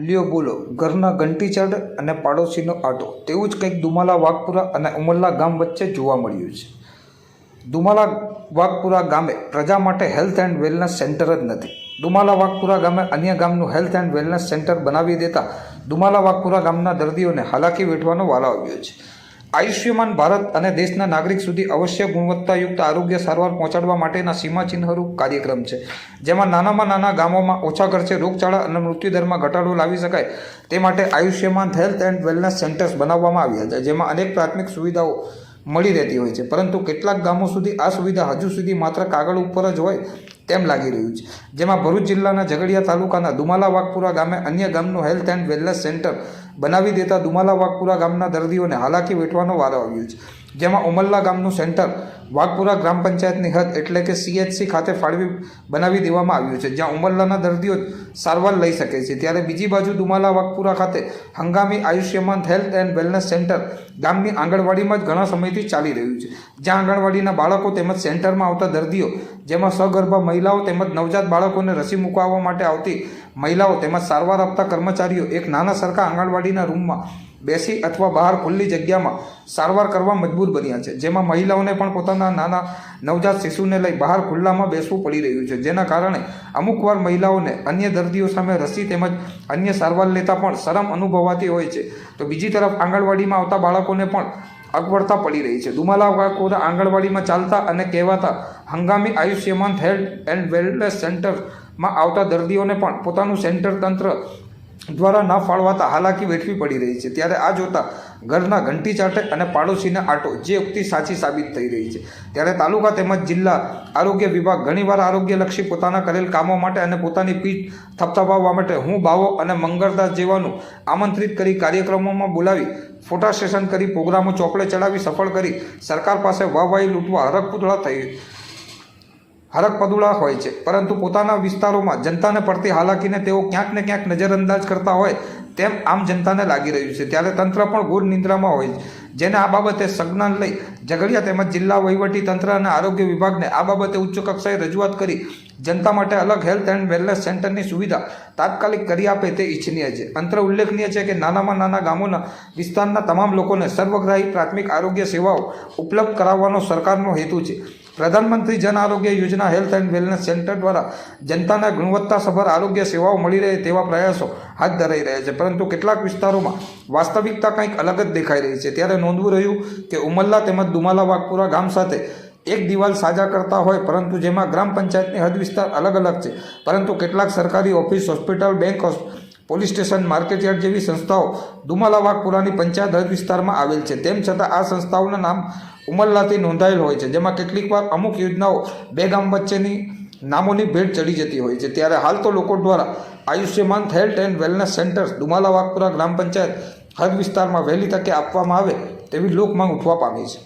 લ્યો બોલો. ઘરના ઘંટીચડ અને પાડોશીનો આટો તેવું જ કંઈક દુમાલા વાઘપુરા અને ઉમરલા ગામ વચ્ચે જોવા મળ્યું છે. દુમાલા વાઘપુરા ગામે પ્રજા માટે હેલ્થ એન્ડ વેલનેસ સેન્ટર જ નથી. દુમાલા વાઘપુરા ગામે અન્ય ગામનું હેલ્થ એન્ડ વેલનેસ સેન્ટર બનાવી દેતા દુમાલા વાઘપુરા ગામના દર્દીઓને હાલાકી વેઠવાનો વારો આવ્યો છે. આયુષ્યમાન ભારત અને દેશના નાગરિક સુધી અવશ્ય ગુણવત્તાયુક્ત આરોગ્ય સારવાર પહોંચાડવા માટેના સીમાચિહ્નરૂપ કાર્યક્રમ છે. જેમાં નાનામાં નાના ગામોમાં ઓછા ખર્ચે રોગચાળા અને મૃત્યુદરમાં ઘટાડો લાવી શકાય તે માટે Ayushman health and wellness centres બનાવવામાં આવ્યા છે, જેમાં અનેક પ્રાથમિક સુવિધાઓ મળી રહેતી હોય છે. પરંતુ કેટલાક ગામો સુધી આ સુવિધા હજુ સુધી માત્ર કાગળ ઉપર જ હોય તેમ લાગી રહ્યું છે. જેમાં ભરૂચ જિલ્લાના ઝઘડિયા તાલુકાના દુમાલા વાઘપુરા ગામે અન્ય ગામનું હેલ્થ એન્ડ વેલનેસ સેન્ટર બનાવી દેતા દુમાલા વાઘપુરા ગામના દર્દીઓને હાલાકી વેઠવાનો વારો આવ્યો છે. જેમાં ઉમલ્લા ગામનું સેન્ટર વાઘપુરા ગ્રામ પંચાયતની હદ એટલે કે સીએચસી ખાતે ફાળવી બનાવી દેવામાં આવ્યું છે, જ્યાં ઉમલ્લાના દર્દીઓ સારવાર લઈ શકે છે. ત્યારે બીજી બાજુ દુમાલા વાઘપુરા ખાતે હંગામી Ayushman health and wellness centre ગામની આંગણવાડીમાં જ ઘણા સમયથી ચાલી રહ્યું છે. જ્યાં આંગણવાડીના બાળકો તેમજ સેન્ટરમાં આવતા દર્દીઓ, જેમાં સગર્ભા મહિલાઓ તેમજ નવજાત બાળકોને રસી મુકાવવા માટે આવતી મહિલાઓ તેમજ સારવાર આપતા કર્મચારીઓ, એક નાના સરખા આંગણવાડીના રૂમમાં બેસી અથવા બહાર ખુલ્લી જગ્યામાં સારવાર કરવા મજબૂર બન્યા છે, જેમાં મહિલાઓને પણ પોતાના નાના નવજાત શિશુને લઈ બહાર ખુલ્લામાં બેસવું પડી રહ્યું છે. જેના કારણે અમુકવાર મહિલાઓને અન્ય દર્દીઓ સામે રસી તેમજ અન્ય સારવાર લેતા પણ શરમ અનુભવાતી હોય છે. તો બીજી તરફ આંગણવાડીમાં આવતા બાળકોને પણ અગવડતા પડી રહી છે. દુમાલા વાકોરા આંગણવાડીમાં ચાલતા અને કહેવાતા હંગામી આયુષ્યમાન હેલ્થ એન્ડ વેલનેસ સેન્ટરમાં આવતા દર્દીઓને પણ પોતાનું સેન્ટર તંત્ર દ્વારા ન ફાળવાતા હાલાકી વેઠવી પડી રહી છે. ત્યારે આ જોતા ઘરના ઘંટી ચાટે અને પાડોશીને આટો જે ઉક્તિ સાચી સાબિત થઈ રહી છે. ત્યારે તાલુકા તેમજ જિલ્લા આરોગ્ય વિભાગ ઘણીવાર આરોગ્યલક્ષી પોતાના કરેલ કામો માટે અને પોતાની પીઠ થપથપાવવા માટે હું બાવો અને મંગળદાસ જેવાનું આમંત્રિત કરી કાર્યક્રમોમાં બોલાવી, ફોટા સેશન કરી, પ્રોગ્રામો ચોપડે ચડાવી, સફળ કરી, સરકાર પાસે વાહવાહી લૂંટવા હરકપુતળા થઈ હરક પદુડા હોય છે. પરંતુ પોતાના વિસ્તારોમાં જનતાને પડતી હાલાકીને તેઓ ક્યાંક ને ક્યાંક નજરઅંદાજ કરતા હોય તેમ આમ જનતાને લાગી રહ્યું છે. ત્યારે તંત્ર પણ ગુર નિંદ્રામાં હોય છે. જેને આ બાબતે સંજ્ઞાન લઈ ઝઘડિયા તેમજ જિલ્લા વહીવટી તંત્ર અને આરોગ્ય વિભાગને આ બાબતે ઉચ્ચ કક્ષાએ રજૂઆત કરી જનતા માટે અલગ હેલ્થ એન્ડ વેલનેસ સેન્ટરની સુવિધા તાત્કાલિક કરી આપે તે ઇચ્છનીય છે. અંતર ઉલ્લેખનીય છે કે નાનામાં નાના ગામોના વિસ્તારના તમામ લોકોને સર્વગ્રાહી પ્રાથમિક આરોગ્ય સેવાઓ ઉપલબ્ધ કરાવવાનો સરકારનો હેતુ છે. પ્રધાનમંત્રી જન આરોગ્ય યોજના હેલ્થ એન્ડ વેલનેસ સેન્ટર દ્વારા જનતાને ગુણવત્તાસભર આરોગ્ય સેવાઓ મળી રહે તેવા પ્રયાસો હાથ ધરાઈ રહ્યા છે. પરંતુ કેટલાક વિસ્તારોમાં વાસ્તવિકતા કંઈક અલગ જ દેખાઈ રહી છે. ત્યારે નોંધવું રહ્યું કે ઉમલ્લા તેમજ દુમાલા વાઘપુરા ગામ સાથે એક દિવાલ સાજા કરતા હોય, પરંતુ જેમાં ગ્રામ પંચાયતની હદ વિસ્તાર અલગ અલગ છે. પરંતુ કેટલાક સરકારી office, hospital, bank police station market yard જેવી સંસ્થાઓ દુમાલા વાઘપુરાની પંચાયત હદ વિસ્તારમાં આવેલ છે. તેમ છતાં આ સંસ્થાઓના નામ ઉમરલાથી નોંધાયેલ હોય છે, જેમાં કેટલીકવાર અમુક યોજનાઓ બે ગામ વચ્ચેની નામોની ભેટ ચડી જતી હોય છે. ત્યારે હાલ તો લોકો દ્વારા Ayushman health and wellness centres Dumala Vaghpura ગ્રામ પંચાયત હદ વિસ્તારમાં વહેલી તકે આપવામાં આવે તેવી લોકમાંગ ઉઠવા પામી છે.